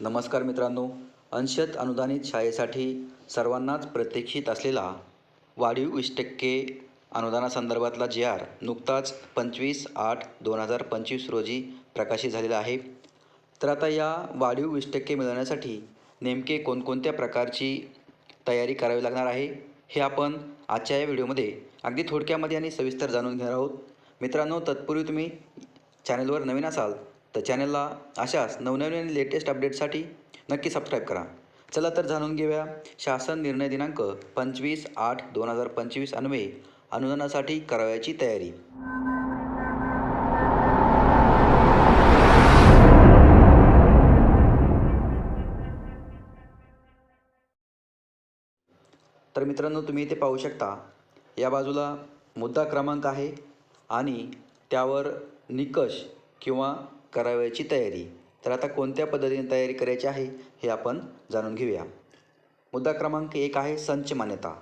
नमस्कार मित्रांनो अंशत अनुदानित शाळेसाठी सर्वांनाच प्रतीक्षित असलेला वाढीव वीस टक्के अनुदानासंदर्भातला जे आर नुकताच पंचवीस आठ दोन हजार पंचवीस रोजी प्रकाशित झालेला आहे. तर आता या वाढीव वीस टक्के मिळवण्यासाठी नेमके कोणकोणत्या प्रकारची तयारी करावी लागणार आहे हे आपण आजच्या या व्हिडिओमध्ये अगदी थोडक्यामध्ये आणि सविस्तर जाणून घेणार आहोत. मित्रांनो तत्पूर्वी तुम्ही चॅनलवर नवीन असाल तर चॅनलला अशाच नवनवीन आणि लेटेस्ट अपडेटसाठी नक्की सबस्क्राईब करा. चला तर जाणून घेऊया शासन निर्णय दिनांक पंचवीस आठ दोन हजार पंचवीस अन्वये अनुदानासाठी करावयाची तयारी. तर मित्रांनो तुम्ही इथे पाहू शकता या बाजूला मुद्दा क्रमांक आहे आणि त्यावर निकष किंवा करावयाची तयारी. तर आता कोणत्या पद्धतीने तयारी करायची आहे हे आपण जाणून घेऊया. मुद्दा क्रमांक एक आहे संच मान्यता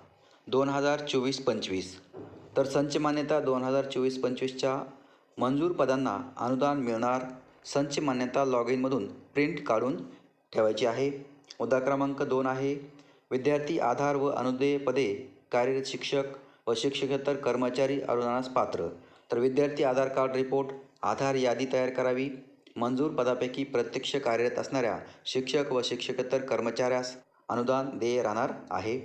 दोन हजार चोवीस पंचवीस. तर संच मान्यता दोन हजार चोवीस पंचवीसच्या मंजूर पदांना अनुदान मिळणार संच मान्यता लॉग इनमधून प्रिंट काढून ठेवायची आहे. मुद्दा क्रमांक दोन आहे विद्यार्थी आधार व अनुदेय पदे कार्यरत शिक्षक व शिक्षकेतर कर्मचारी अनुदानास पात्र. तर विद्यार्थी आधार कार्ड रिपोर्ट आधार यादी तयार करावी. मंजूर पदापैकी प्रत्यक्ष कार्यरत असणाऱ्या शिक्षक व शिक्षकेतर कर्मचाऱ्यास अनुदान देय राहणार आहे.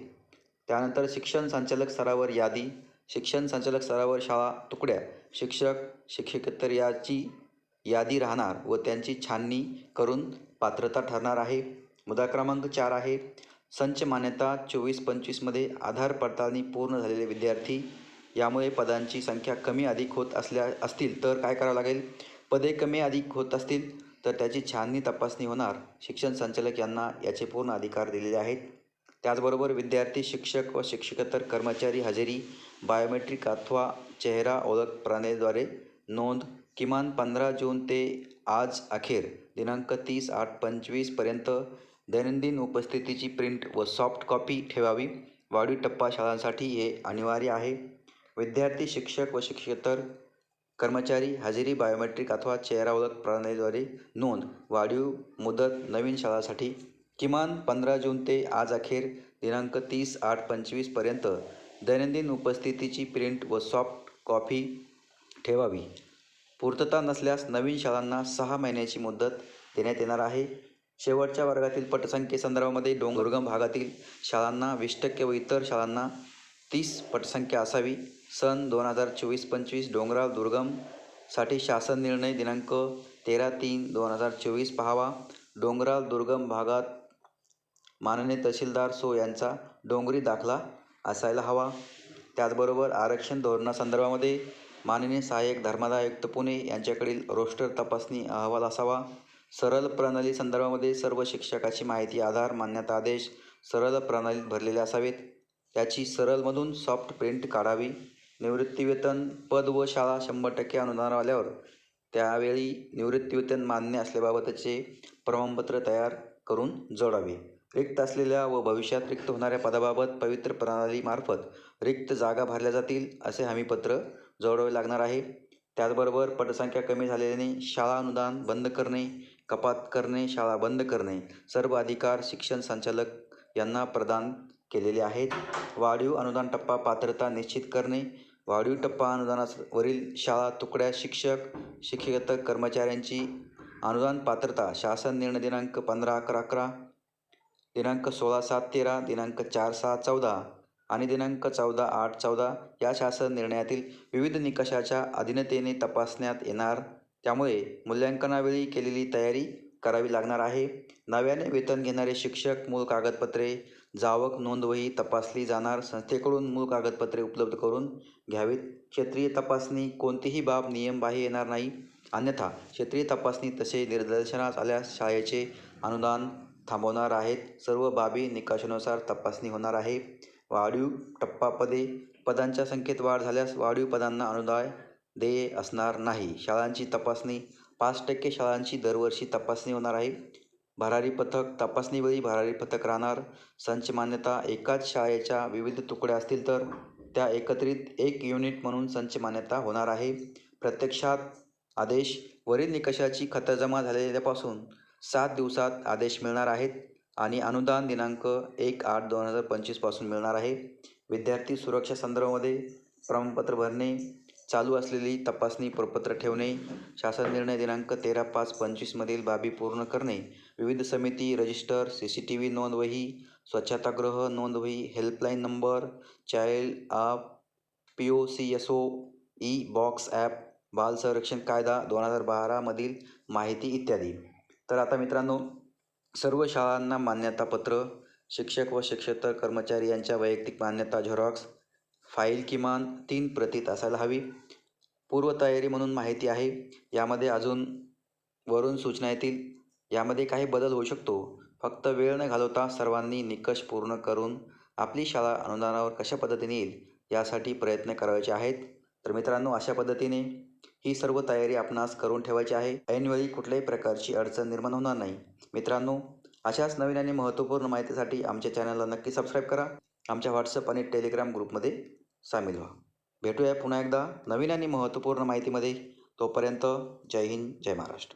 त्यानंतर शिक्षण संचालक स्तरावर यादी शिक्षण संचालक स्तरावर शाळा तुकड्या शिक्षक शिक्षकेतर याची यादी राहणार व त्यांची छाननी करून पात्रता ठरणार आहे. मुद्दा क्रमांक चार आहे. संच मान्यता चोवीस पंचवीसमध्ये आधार पडताळणी पूर्ण झालेले विद्यार्थी यामुळे पदांची संख्या कमी अधिक होत असल्या असतील तर काय करावं लागेल? पदे कमी अधिक होत असतील तर त्याची छाननी तपासणी होणार. शिक्षण संचालक यांना याचे पूर्ण अधिकार दिलेले आहेत. त्याचबरोबर विद्यार्थी शिक्षक व शिक्षकेतर कर्मचारी हजेरी बायोमेट्रिक अथवा चेहरा ओळख प्रणालीद्वारे नोंद किमान पंधरा जून ते आज अखेर दिनांक तीस आठ पंचवीसपर्यंत दैनंदिन उपस्थितीची प्रिंट व सॉफ्ट कॉपी ठेवावी. वाढीव टप्पा शाळांसाठी हे अनिवार्य आहे. विद्यार्थी शिक्षक व शिक्षकेतर कर्मचारी हजेरी बायोमेट्रिक अथवा चेहरा ओळख प्रणालीद्वारे नोंद वाढीव मुदत नवीन शाळासाठी किमान पंधरा जून ते आज अखेर दिनांक तीस आठ पंचवीसपर्यंत दैनंदिन उपस्थितीची प्रिंट व सॉफ्ट कॉपी ठेवावी. पूर्तता नसल्यास नवीन शाळांना सहा महिन्याची मुदत देण्यात येणार आहे. शेवटच्या वर्गातील पटसंख्येसंदर्भामध्ये डोंगुर्गम भागातील शाळांना वीस टक्के व इतर शाळांना तीस पटसंख्या असावी. सन दोन हजार चोवीस पंचवीस डोंगराळ दुर्गमसाठी शासन निर्णय दिनांक तेरा तीन दोन हजार चोवीस पाहावा. डोंगराळ दुर्गम भागात माननीय तहसीलदार सो यांचा डोंगरी दाखला असायला हवा. त्याचबरोबर आरक्षण धोरणासंदर्भामध्ये माननीय सहाय्यक धर्मादायुक्त पुणे यांच्याकडील रोस्टर तपासणी अहवाल असावा. सरल प्रणाली संदर्भामध्ये सर्व शिक्षकाची माहिती आधार मान्यता आदेश सरल प्रणालीत भरलेले असावेत. त्याची सरलमधून सॉफ्ट प्रिंट काढावी. निवृत्तीवेतन पद व शाळा शंभर टक्के अनुदान आल्यावर त्यावेळी निवृत्तीवेतन मान्य असल्याबाबतचे प्रमाणपत्र तयार करून जोडावे. रिक्त असलेल्या व भविष्यात रिक्त होणाऱ्या पदाबाबत पवित्र प्रणालीमार्फत रिक्त जागा भरल्या जातील असे हमीपत्र जोडावे लागणार आहे. त्याचबरोबर पटसंख्या कमी झाल्याने शाळा अनुदान बंद करणे कपात करणे शाळा बंद करणे सर्व अधिकार शिक्षण संचालक यांना प्रदान केलेले आहेत. वाढीव अनुदान टप्पा पात्रता निश्चित करणे वाढीव टप्पा अनुदानावरील शाळा तुकड्या शिक्षक शिक्षकेतर कर्मचाऱ्यांची अनुदान पात्रता शासन निर्णय दिनांक पंधरा अकरा अकरा दिनांक सोळा सात तेरा दिनांक चार सहा चौदा आणि दिनांक चौदा आठ चौदा या शासन निर्णयातील विविध निकषाच्या अधीनतेने तपासण्यात येणार. त्यामुळे मूल्यांकनावेळी केलेली तयारी करावी लागणार आहे. नव्याने वेतन घेणारे शिक्षक मूळ कागदपत्रे जावक नोंदवही तपासली जाणार. संस्थेकडून मूळ कागदपत्रे उपलब्ध करून घ्यावीत. क्षेत्रीय तपासणी कोणतीही बाब नियमबाह्य येणार नाही. अन्यथा क्षेत्रीय तपासणी तसे निदर्शनास आल्यास शाळेचे अनुदान थांबवणार आहेत. सर्व बाबी निकषानुसार तपासणी होणार आहे. वाढीव टप्पापदे पदांच्या संख्येत वाढ झाल्यास वाढीव पदांना अनुदान देय असणार नाही. शाळांची तपासणी पाच टक्के शाळांची दरवर्षी तपासणी होणार आहे. भरारी पथक तपासणीवेळी भरारी पथक राहणार. संच मान्यता एकाच शाळेच्या विविध तुकड्या असतील तर त्या एकत्रित एक युनिट म्हणून संच मान्यता होणार आहे. प्रत्यक्षात आदेश वरील निकषाची खातरजमा झालेल्यापासून सात दिवसात आदेश मिळणार आहेत आणि अनुदान दिनांक एक आठ दोन हजार पंचवीसपासून मिळणार आहे. विद्यार्थी सुरक्षा संदर्भामध्ये प्रमाणपत्र भरणे चालू असलेली तपासणी प्रपत्र ठेवणे शासन निर्णय दिनांक तेरा पाच पंचवीसमधील बाबी पूर्ण करणे विविध समिती register C C T V नोंदवही स्वच्छतागृह नोंदवही helpline number child app P O C S O e box app बाल संरक्षण कायदा दोन हजार बारामधील माहिती इत्यादी. तर आता मित्रांनो सर्व शाळांना मान्यतापत्र शिक्षक व शिक्षेतर कर्मचारी यांच्या वैयक्तिक मान्यता झेरॉक्स फाईल किमान तीन प्रतीत असायला हवी. पूर्वतयारी म्हणून माहिती आहे. यामध्ये अजून वरून सूचना येतील. यामध्ये काही बदल होऊ शकतो. फक्त वेळ न घालवता सर्वांनी निकष पूर्ण करून आपली शाळा अनुदानावर कशा पद्धतीने येईल यासाठी प्रयत्न करायचे आहेत. तर मित्रांनो अशा पद्धतीने ही सर्व तयारी आपणास करून ठेवायची आहे. ऐनवेळी कुठल्याही प्रकारची अडचण निर्माण होणार नाही. मित्रांनो अशाच नवीन आणि महत्त्वपूर्ण माहितीसाठी आमच्या चॅनलला नक्की सबस्क्राईब करा. आमच्या व्हॉट्सअप आणि टेलिग्राम ग्रुपमध्ये सामील व्हा. भेटूया पुन्हा एकदा नवीन आणि महत्त्वपूर्ण माहितीमध्ये. तोपर्यंत जय हिंद जय महाराष्ट्र.